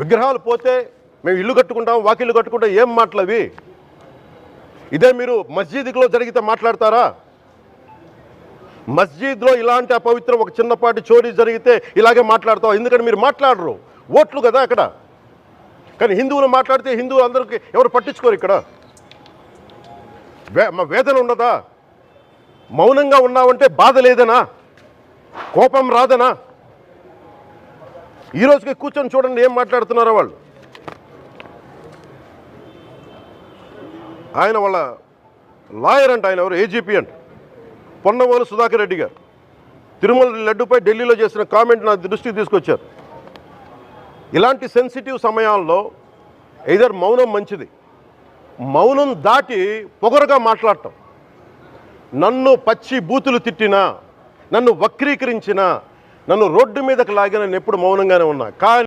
విగ్రహాలు పోతే మేము ఇల్లు కట్టుకుంటాం వాకిళ్ళు కట్టుకుంటాం ఏం మాటలవి? ఇదే మీరు మస్జిద్లో జరిగితే మాట్లాడతారా? మస్జిద్లో ఇలాంటి అపవిత్రం ఒక చిన్నపాటి చోరీ జరిగితే ఇలాగే మాట్లాడతాం ఎందుకంటే మీరు మాట్లాడరు? ఓట్లు కదా అక్కడ. కానీ హిందువులు మాట్లాడితే హిందువులు అందరికీ ఎవరు పట్టించుకోరు ఇక్కడ? వే మా వేదన ఉండదా మౌనంగా ఉన్నావంటే బాధ లేదనా? కోపం రాదనా? ఈ రోజుకి కూర్చొని చూడండి ఏం మాట్లాడుతున్నారో వాళ్ళు. ఆయన వాళ్ళ లాయర్ అంట ఆయన ఎవరు? ఏజీపీ అంట. పొన్నవోలు సుధాకర్ రెడ్డి గారు. తిరుమల లడ్డుపై ఢిల్లీలో చేసిన కామెంట్ నా దృష్టికి తీసుకొచ్చారు. ఇలాంటి సెన్సిటివ్ సమయాల్లో ఇదర్ మౌనం మంచిది. మౌనం దాటి పొగరుగా మాట్లాడటం. నన్ను పచ్చి బూతులు తిట్టినా నన్ను వక్రీకరించినా నన్ను రోడ్డు మీదకి లాగి నేను ఎప్పుడు మౌనంగానే ఉన్నా. కానీ